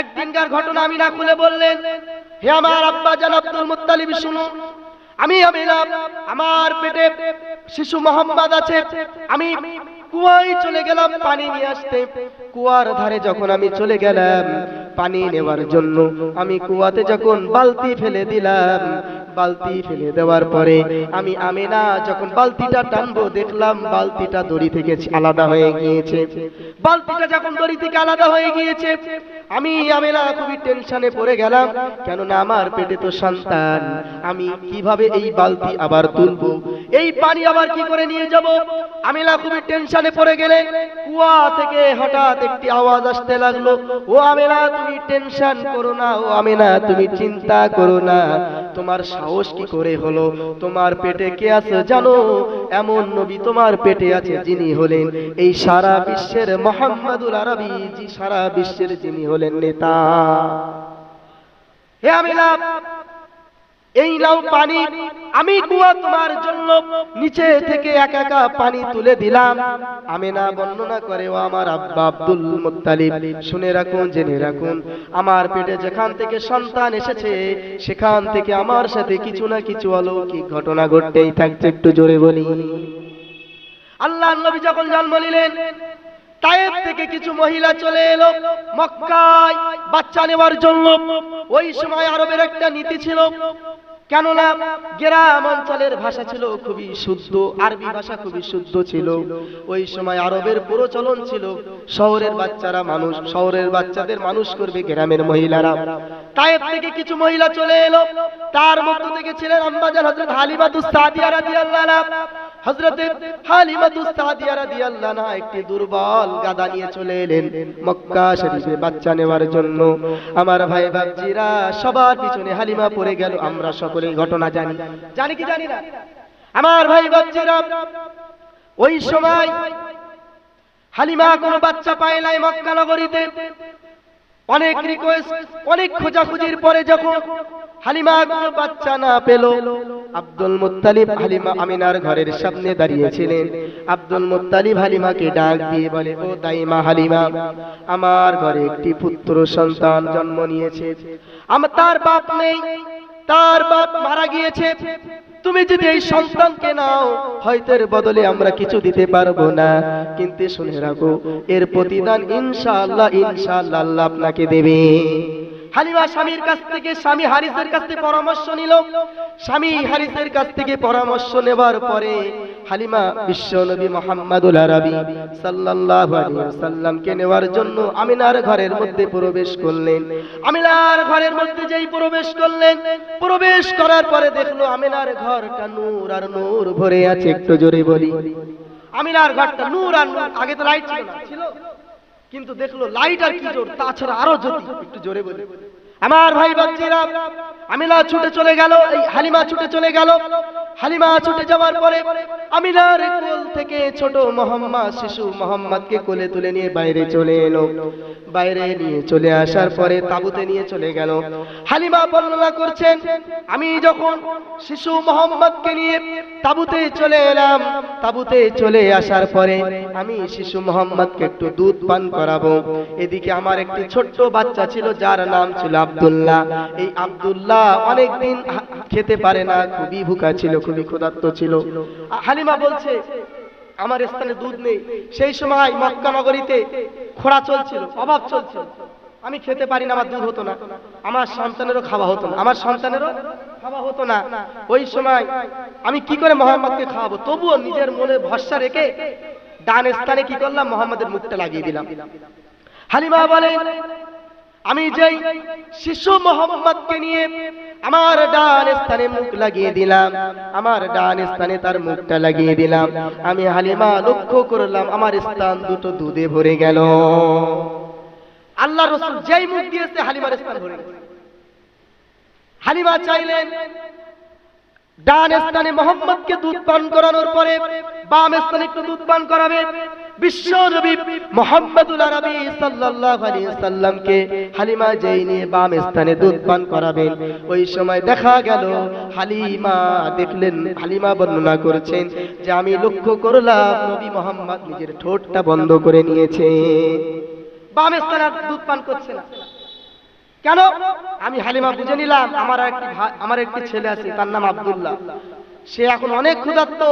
একদিনকার ঘটনা আমি না খুলে বললেন, হে আমার আব্বা জান আব্দুল শুনো। আমি আমার পেটে শিশু মোহাম্মদ আছে। আমি কুয়ায় চলে গেলাম পানি নিয়ে আসতে। কুয়ার ধারে যখন আমি চলে গেলাম, পানি নেওয়ার জন্য আমি কুয়াতে যখন বালতি ফেলে দিলাম বালতি ফেলে দেওয়ার পরে আমি আমিনা যখন বালতিটা টানবো দেখলাম বালতিটা দড়ি থেকে আলাদা হয়ে গিয়েছে। বালতিটা যখন দড়ি থেকে আলাদা হয়ে গিয়েছে, আমি আমিনা খুবই টেনশনে পড়ে গেলাম, কেননা আমার পেটে তো সন্তান, আমি কীভাবে এই বালতি আবার তুলবো? এই পানি আবার কি করে নিয়ে যাব? আমিনা খুবই টেনশনে পড়ে গেলে কুয়া থেকে হঠাৎ একটি আওয়াজ আসতে লাগল, ও আমিনা, তুমি টেনশন করো না, ও আমিনা, তুমি চিন্তা করো না তোমার সাহস কি করে হলো? তোমার পেটে কে আছে জানো? এমন নবী তোমার পেটে আছে যিনি হলেন এই সারা বিশ্বের মোহাম্মদুল আরবি সারা বিশ্বের যিনি হলেন নেতা। হে আমিনা এই নাও পানি, আমি কুয়া তোমার জন্য নিচে থেকে এক একা পানি তুলে দিলাম। আমিনা বর্ণনা করে, ও আমার আব্বা আব্দুল মুত্তালিব, শুনে রাখুন, জেনে রাখুন, আমার পেটে যেখান থেকে সন্তান এসেছে, সেখান থেকে আমার সাথে কিছু না কিছু অলৌকিক ঘটনা ঘটতেই থাকছে, একটু জোরে বলি। আল্লাহ নবী যখন জন্ম নিলেন তায়েব থেকে কিছু মহিলা চলে এলো মক্কায় বাচ্চা নেওয়ার জন্য। ওই সময় আরবের একটা নীতি ছিল। কেননা গ্রাম অঞ্চলের ভাষা ছিল খুবই শুদ্ধ, আরবি ভাষা খুবই শুদ্ধ ছিল। ওই সময় আরবের প্রচলন ছিল, শহরের বাচ্চারা মানুষ, শহরের বাচ্চাদের মানুষ করবে গ্রামের মহিলারা। তায়েব থেকে কিছু মহিলা চলে এলো। তার মধ্য থেকে ছিলেন আম্বাজান হযরত হালিমাতুস সাদিয়া রাদিয়াল্লাহু দুর্বল গাদা নিয়ে চলে এলেন মক্কা বাচ্চা নেওয়ার জন্য। আমার ভাই বাবজিরা সবার পিছনে হালিমা গেল, আমরা সকলেই ঘটনা জানি। জানি কি আমার ভাই ওই সময় হালিমা কোনো বাচ্চা পায় নাই মক্কা নগরীতে। অনেক রিকোয়েস্ট অনেক খোঁজাখুঁজির পরে যখন হালিমা কোনো বাচ্চা না পেল আব্দুল মুত্তালিব হালিমা আমিনার ঘরের সামনে দাঁড়িয়েছিলেন। আব্দুল মুত্তালিব হালিমাকে ডাক দিয়ে বলে ও দাইমা হালিমা আমার ঘরে একটি পুত্র সন্তান জন্ম নিয়েছে। আমার তার বাপ নেই তার বাপ মারা গিয়েছে। তুমি যদি এই সন্তানকে নাও হয়তো এর বদলে আমরা কিছু দিতে পারব না। কিন্তু শুনে রাখো, এর প্রতিদান ইনশাআল্লাহ ইনশাআল্লাহ আল্লাহ আপনাকে দেবে। হালিমা স্বামীর কাছ থেকে, স্বামী হারিসের কাছ থেকে পরামর্শ নিল। স্বামী হারিসের কাছ থেকে পরামর্শ নেবার পরে হালিমা বিশ্ব নবী মোহাম্মদুল আরবি সাল্লাল্লাহু আলাইহি ওয়াসাল্লামকে নেওয়ার জন্য আমিনার ঘরের মধ্যে প্রবেশ করলেন। আমিনার ঘরের মধ্যে যেই প্রবেশ করলেন, প্রবেশ করার পরে দেখল আমিনার ঘরটা নূর আর নূর ভরে আছে, একটু জোরে বলি। আমিনার ঘরটা নূর আর নূর, আগে তো লাইট ছিল না। ছিল কিন্তু দেখল লাইট আর কি জোর, তাছাড়া আরও জোর একটু জোরে বলে। আমার ভাই বাচ্চারা আমিলা ছুটে চলে গেল, এই হালিমা ছুটে চলে গেল। হালিমা ছুটে যাওয়ার পরে আমিনার কোল থেকে ছোট মোহাম্মদ, শিশু মোহাম্মদকে কোলে তুলে নিয়ে বাইরে চলে এলো। বাইরে নিয়ে চলে আসার পরে তাবুতে নিয়ে চলে গেল। হালিমা বর্ণনা করছেন, আমি যখন শিশু মোহাম্মদকে নিয়ে তাবুতে চলে এলাম, তাবুতে চলে আসার পরে আমি শিশু মোহাম্মদকে একটু দুধ পান করাবো। এদিকে আমার একটি ছোট্ট বাচ্চা ছিল, যার নাম ছিল আব্দুল্লাহ। এই আব্দুল্লাহ অনেকদিন খেতে পারে না, খুবই ভুকা ছিল, খুবই ক্ষুধার্ত ছিল। হালিমা বলছে আমার স্থানে দুধ নেই। সেই সময় মক্কা নগরীতে খোড়া চলছিল, অভাব চলছিল। আমি খেতে পারি না, আমার দুধ হতো না। আমার সন্তানেরও খাওয়া হতো না। আমার সন্তানেরও খাওয়া হতো না। ওই সময় আমি কি করে মোহাম্মদকে খাওয়াবো? তবুও নিজের মনে ভরসা রেখে ডান স্থানে কি করলাম? মোহাম্মদের মুখটা লাগিয়ে দিলাম। হালিমা বলে আমি যেই শিশু মোহাম্মদকে নিয়ে আমার ডান স্থানে মুখ লাগিয়ে দিলাম। আমার ডান স্থানে তার মুখটা লাগিয়ে দিলাম। আমি হালিমা লক্ষ্য করলাম, আমার স্থান দুটো দুধে ভরে গেল। আল্লাহ রসুল যেই মুখ দিয়েছে, হালিমার স্থান ভরে হালিমা চাইলেন ডান স্থানে মোহাম্মদকে দুধ পান করানোর পরে বাম স্থানে একটু দুধ পান করাবে। বিশ্ব নবী মোহাম্মদুল আরবি সাল্লাল্লাহু আলাইহি সাল্লামকে হালিমা যেই নিয়ে বাম স্থানে দুধ পান করাবেন ওই সময় দেখা গেল, হালিমা দেখলেন, হালিমা বর্ণনা করেছেন যে আমি লক্ষ্য করলাম নবী মোহাম্মদ নিজের ঠোঁটটা বন্ধ করে নিয়েছে। বাম স্থানে দুধ পান করছে না। কেন? আমি হালিমা বুঝে নিলাম আমার একটি আমার একটি ছেলে আছে, তার নাম আব্দুল্লাহ। সে এখন অনেক ক্ষুধার্ত,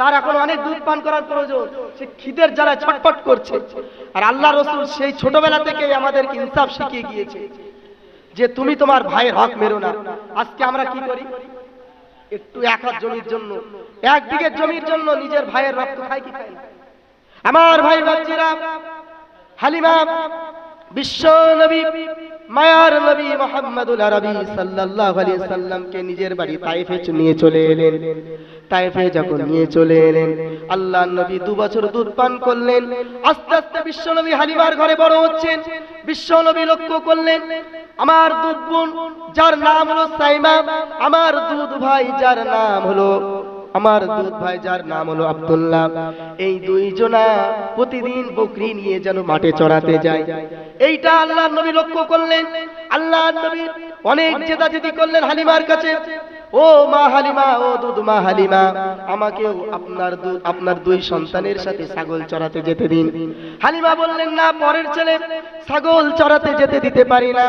তার এখন অনেক দুধ পান করার প্রয়োজন, সে খিদের জ্বালায় ছটপট করছে। আর আল্লাহ রসুল সেই ছোটবেলা থেকে আমাদের ইনসাফ শিখিয়ে গিয়েছে যে তুমি তোমার ভাইয়ের হক মেরো না। আজকে আমরা কি করি? একটু এক হাত জমির জন্য, এক বিঘের জমির জন্য নিজের ভাইয়ের রক্ত খাই কি খাই? আমার ভাই বাচ্চারা, হালিমা বিশ্ব নবী, মায়ার নবী মোহাম্মদুল আরবি সাল্লাল্লাহু আলাইহি সাল্লামকে নিজের বাড়ি তাইফে নিয়ে চলে এলেন। তাইফে যখন নিয়ে চলে এলেন, আল্লাহর নবী দু বছর দুধ পান করলেন। আস্তে আস্তে বিশ্ব নবী হালিমার ঘরে বড় হচ্ছেন। বিশ্ব নবী লক্ষ্য করলেন, আমার দুধ বোন, যার নাম হলো সাইমা, আমার দুধ ভাই যার নাম হলো আমার দুধ ভাই, যার নাম হলো আব্দুল্লাহ। এই দুইজনা প্রতিদিন বকরি নিয়ে যেন মাঠে চড়াতে যায়। এইটা আল্লাহ নবী লক্ষ্য করলেন। আল্লাহ নবী অনেক জেদাজেদি করলেন হালিমার কাছে। ও মা হালিমা, ও দুধ মা হালিমা, আমাকেও আপনার আপনার দুই সন্তানের সাথে ছাগল চড়াতে যেতে দিন। হালিমা বললেন, না, পরের ছেলে ছাগল চড়াতে যেতে দিতে পারি না।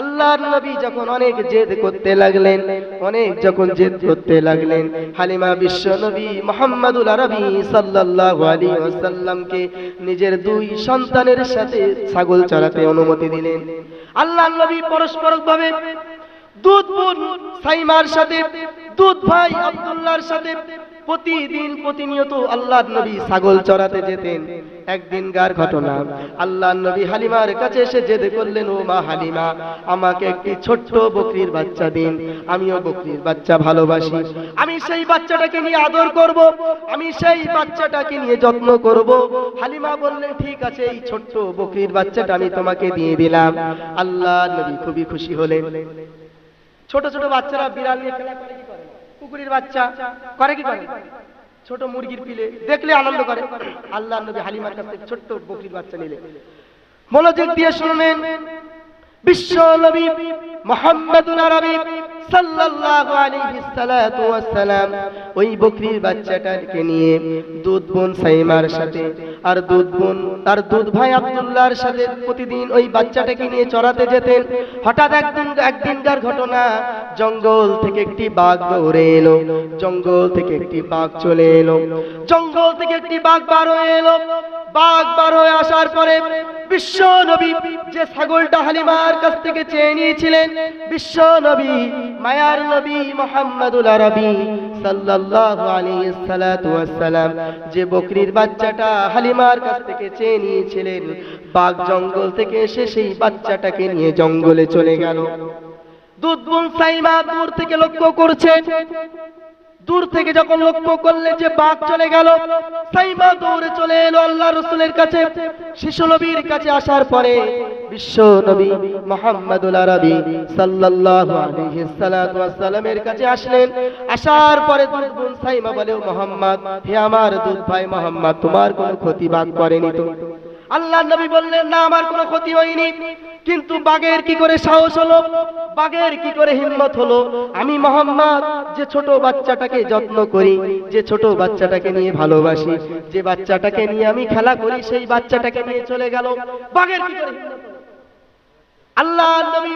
আল্লাহর নবী যখন অনেক জেদ করতে লাগলেন, অনেক যখন জেদ করতে লাগলেন, হালিমা বিশ্ব নবী মোহাম্মদুল আরবি সাল্লাল্লাহু আলাইহি ওয়াসাল্লামকে নিজের দুই সন্তানের সাথে ছাগল চড়াতে অনুমতি দিলেন। আল্লাহর নবী পরস্পরভাবে দুধ বোন, সাইমার সাথে, দুধ ভাই আব্দুল্লাহর সাথে প্রতিদিন প্রতিনিয়ত আল্লাহর নবী ছাগল চড়াতে যেতেন। একদিনকার ঘটনা, আল্লাহর নবী হালিমার কাছে এসে জেদে করলেন, ও মা হালিমা, আমাকে একটি ছোট্ট বকরির বাচ্চা দিন। আমিও বকরির বাচ্চা ভালোবাসি। আমি সেই বাচ্চাটাকে নিয়ে আদর করব, আমি সেই বাচ্চাটাকে নিয়ে যত্ন করব। হালিমা বললেন, ঠিক আছে, এই ছোট্ট বকরির বাচ্চাটা আমি তোমাকে দিয়ে দিলাম। আল্লাহ নবী খুবই খুশি হলেন। ছোট ছোট বাচ্চারা বিড়াল নিয়ে খেলা করে কি করে? কুকুরের বাচ্চা করে কি করে? ছোট মুরগির পিলে দেখলে আনন্দ করে। আল্লাহ নবী হালিমার কাছ ছোট্ট বকরির বাচ্চা নিলে। মনোযোগ দিয়ে শুনলেন বিশ্ব নবী মোহাম্মদুল আরবি। জঙ্গল থেকে একটি বাঘ দৌড়ে এলো। জঙ্গল থেকে একটি বাঘ চলে এলো। জঙ্গল থেকে একটি বাঘ বার হয়ে এলো। বাঘ বার হয়ে আসার পরে বিশ্ব নবী যে ছাগলটা হালিমার কাছ থেকে চেয়ে নিয়েছিলেন, বিশ্ব নবী মায়ার নবী মোহাম্মদুল আরবি সাল্লাল্লাহু আলাইহি সাল্লাতু ওয়াসসালাম যে বকরির বাচ্চাটা হালিমার কাছ থেকে চেয়ে নিয়েছিলেন, বাঘ জঙ্গল থেকে এসে সেই বাচ্চাটাকে নিয়ে জঙ্গলে চলে গেল। দুধ বোন সাইমা দূর থেকে লক্ষ্য করছে দূর থেকে যখন লক্ষ্য করলে যে বাঘ চলে গেল, সাইমা দৌড়ে চলে এলো আল্লাহ রসুলের কাছে। শিশু নবীর কাছে আসার পরে বিশ্ব নবী মোহাম্মদুল আরবি সাল্লাল্লাহু আলাইহি সাল্লাতু ওয়াসসালামের কাছে আসলেন। আসার পরে দুধ বোন সাইমা বলে, "ও মোহাম্মদ, হে আমার দুধ ভাই মোহাম্মদ, তোমার কোনো ক্ষতি বাঘ করেনি তো? আল্লাহ নবী বললেন, না, আমার কোনো ক্ষতি হয়নি। কিন্তু বাঘের কি করে সাহস হলো? বাঘের কি করে হিম্মত হলো? আমি মোহাম্মদ, যে ছোট বাচ্চাটাকে যত্ন করি, যে ছোট বাচ্চাটাকে নিয়ে ভালোবাসি, যে বাচ্চাটাকে নিয়ে আমি খেলা করি, সেই বাচ্চাটাকে নিয়ে চলে গেল। বাঘের কি করে আল্লাহ নবী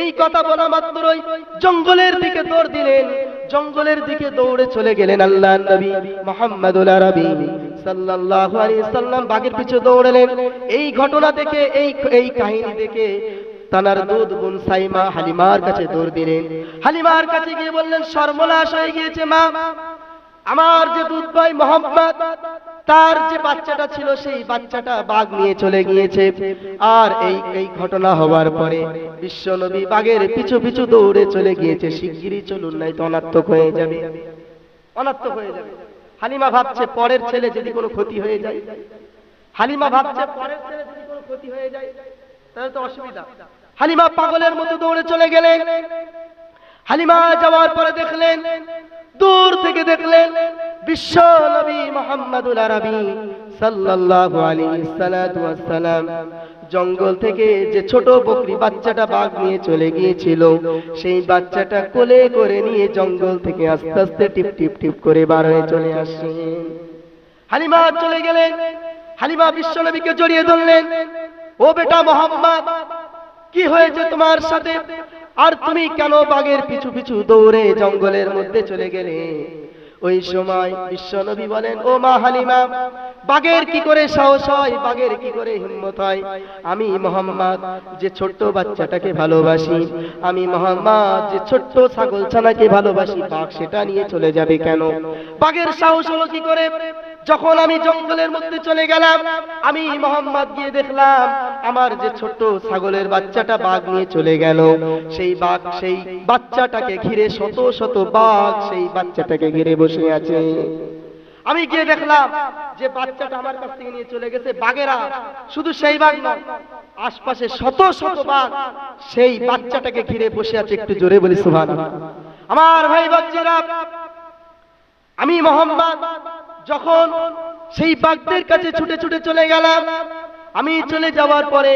এই কথা বলা মাত্রই জঙ্গলের দিকে দৌড় দিলেন। জঙ্গলের দিকে দৌড়ে চলে গেলেন আল্লাহ নবী মোহাম্মদুল আরবি। সাল্লাল্লাহু আলাইহি সাল্লাম বাগের পিছু দৌড়ালেন। এই ঘটনা দেখে, এই এই কাহিনী দেখে তানার দুধ বোন সাইমা হালিমার কাছে দৌড় দিলেন। হালিমার কাছে গিয়ে বললেন, সর্বনাশ হয়ে গিয়েছে মা। আমার যে দুধ ভাই মোহাম্মদ তার যে বাচ্চাটা ছিল, সেই বাচ্চাটা বাঘ নিয়ে চলে গিয়েছে। আর এই এই ঘটনা হওয়ার পরে বিশ্ব নবী বাঘের পিছু পিছু দৌড়ে চলে গিয়েছে। শিগগিরই চলুন নাই তো অনাত্মক হয়ে যাবে। অনাত্মক হয়ে যাবে। হালিমা ভাবছে, পরের ছেলে যদি কোনো ক্ষতি হয়ে যায়। হালিমা ভাবছে, পরের ছেলে যদি কোনো ক্ষতি হয়ে যায়, তাহলে তো অসুবিধা। হালিমা পাগলের মতো দৌড়ে চলে গেলেন। হালিমা যাওয়ার পরে দেখলেন, দূর থেকে দেখলেন বিশ্ব নবী মোহাম্মদুল আরবি সাল্লাল্লাহু আলাইহি ওয়াসসালাম জঙ্গল থেকে যে ছোট বকরি বাচ্চাটা বাঘ নিয়ে চলে গিয়েছিল, সেই বাচ্চাটা কোলে করে নিয়ে জঙ্গল থেকে আস্তে আস্তে টিপ টিপ টিপ করে বার হয়ে চলে আসেন হালিমা চলে গেলেন। হালিমা বিশ্ব নবীকে জড়িয়ে ধরলেন। ও বেটা মোহাম্মদ, কি হয়েছে তোমার সাথে? আর তুমি কেন বাঘের পিছু পিছু দৌড়ে জঙ্গলের মধ্যে চলে গেলে? ওই সময় বিশ্বনবী বলেন, ও মা হালিমা, বাঘের কি করে সাহস হয়? বাঘের কি করে হিম্মত হয়? আমি মোহাম্মদ, যে ছোট্ট বাচ্চাটাকে ভালোবাসি, আমি মোহাম্মদ, যে ছোট্ট ছাগল ছানাকে ভালোবাসি, বাঘ সেটা নিয়ে চলে যাবে কেন? বাঘের সাহস হলো কি করে? যখন আমি জঙ্গলের মধ্যে চলে গেলাম, আমি মোহাম্মদ গিয়ে দেখলাম, আমার যে ছোট্ট ছাগলের বাচ্চাটা বাঘ নিয়ে চলে গেল। সেই বাঘ সেই বাচ্চাটাকে ঘিরে শত শত বাঘ সেই বাচ্চাটাকে ঘিরে বসে আছে। আমি গিয়ে দেখলাম যে বাচ্চাটা আমার কাছ থেকে নিয়ে চলে গেছে বাঘেরা। শুধু সেই বাঘ নয়, আশপাশে শত শত বাঘ সেই বাচ্চাটাকে ঘিরে বসে আছে একটু জোরে বলি সুভান আমার ভাই বাচ্চারা আমি মোহাম্মদ যখন সেই বাঘদের কাছে ছুটে ছুটে চলে গেলাম, আমি চলে যাওয়ার পরে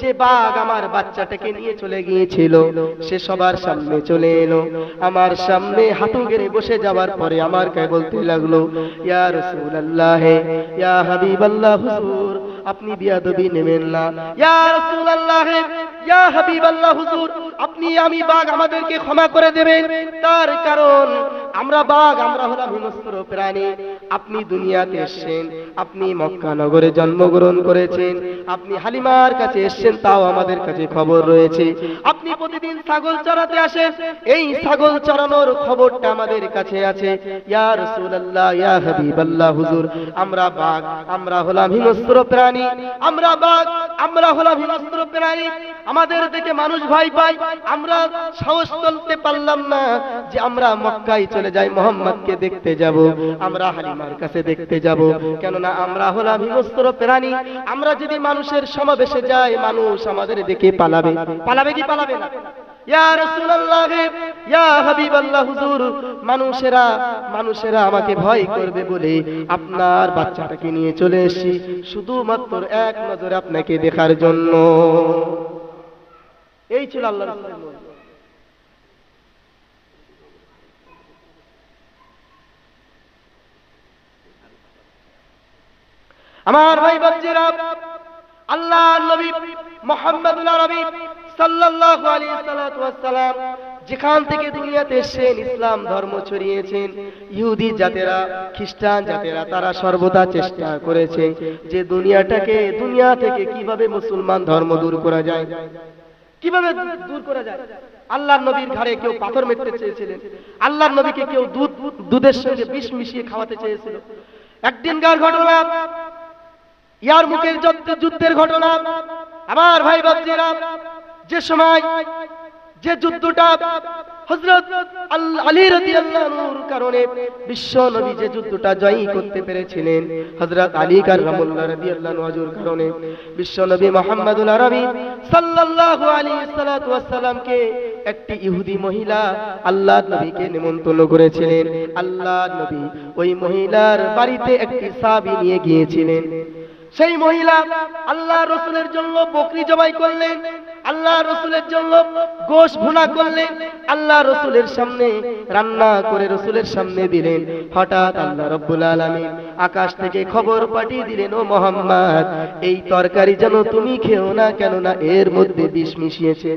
যে বাঘ আমার বাচ্চাটাকে নিয়ে চলে গিয়েছিল, সে সবার সামনে চলে এলো। আমার সামনে হাঁটু গেড়ে বসে যাওয়ার পরে আমার কাছে বলতে লাগল, ইয়া রাসূলুল্লাহ, ইয়া হাবিবাল্লাহ হুজুর, আপনি বিয়াদবি নেবেন না। ইয়া রাসূলুল্লাহ, ইয়া হাবিবাল্লাহ হুজুর, আপনি আমি বাঘ আমাদেরকে ক্ষমা করে দেবেন। তার কারণ আমরা বাঘ, আমরা হলাম হিংস্র প্রাণী। আপনি দুনিয়াতে এসেছেন, আপনি মক্কা নগরে জন্মগ্রহণ করেছেন, আপনি হালিমার কাছে এসেছেন, তাও আমাদের কাছে খবর রয়েছে। আপনি প্রতিদিন ছাগল চড়াতে আসেন, এই ছাগল চড়ানোর খবরটা আমাদের কাছে আছে। ইয়া রাসূলুল্লাহ, ইয়া হাবিবাল্লাহ, হুজুর, আমরা বাঘ, আমরা হলাম হিংস্র প্রাণী, আমরা বাঘ, আমরা হলাম হিংস্র প্রাণী। আমাদের দেখে মানুষ ভয় পায়, আমরা সাহস চলতে পারলাম না যে আমরা মক্কায় চলে যাই মোহাম্মদকে দেখতে যাব, আমরা হালিমার কাছে দেখতে যাব। কেননা আমরা হলাম হিংস্র প্রাণী, আমরা যদি মানুষের সমাবেশে যাই, মানুষ আমাদের দেখে পালাবে। পালাবে কি পালাবে না? মানুষেরা মানুষেরা আমাকে ভয় করবে বলে আপনার বাচ্চাটাকে নিয়ে চলে এসেছি। শুধুমাত্র এক নজরে আপনাকে দেখার জন্য। এই ছিল আল্লাহ আমার ভাই বাচ্চারা আল্লাহ নবী মোহাম্মদুল আরবি সাল্লাল্লাহু আলাইহি সাল্লাতু ওয়াসসালাম যেখান থেকে দুনিয়াতে এসেছেন, ইসলাম ধর্ম ছড়িয়েছেন, ইহুদি জাতেরা, খ্রিস্টান জাতেরা, তারা সর্বদা চেষ্টা করেছে যে দুনিয়াটাকে, দুনিয়া থেকে কীভাবে মুসলমান ধর্ম দূর করা যায়। কীভাবে দূর করা যায়? আল্লাহ নবীর ঘাড়ে কেউ পাথর মেরতে চেয়েছিলেন। আল্লাহ নবীকে কেউ দুধ, দুধের সঙ্গে বিষ মিশিয়ে খাওয়াতে চেয়েছিল। একদিনকার ঘটনা ইয়ার মুখের যুদ্ধ- যুদ্ধের ঘটনা। আমার ভাই বাচ্চারা, যে সময় যে যুদ্ধটা রাদিয়াল্লাহুর কারণে বিশ্ব নবী যে যুদ্ধটা জয়ী করতে পেরেছিলেন, হযরত আলী কারণে বিশ্ব নবী মুহাম্মদুল আরবি একটি ইহুদি মহিলা আল্লাহর নবীকে নিমন্ত্রণ করেছিলেন। আল্লাহ নবী ওই মহিলার বাড়িতে একটি সাবি নিয়ে গিয়েছিলেন। সেই মহিলা আল্লাহ রসুলের জন্য বকরি জবাই করলেন, আল্লাহ রসুলের জন্য গোশ ভুনা করলেন, আল্লাহ রসুলের সামনে রান্না করে রসুলের সামনে দিলেন। হঠাৎ আল্লাহ রব্বুল আলমী আকাশ থেকে খবর পাঠিয়ে দিলেন, ও মোহাম্মদ, এই তরকারি যেন তুমি খেও না, কেননা এর মধ্যে বিষ মিশিয়েছে।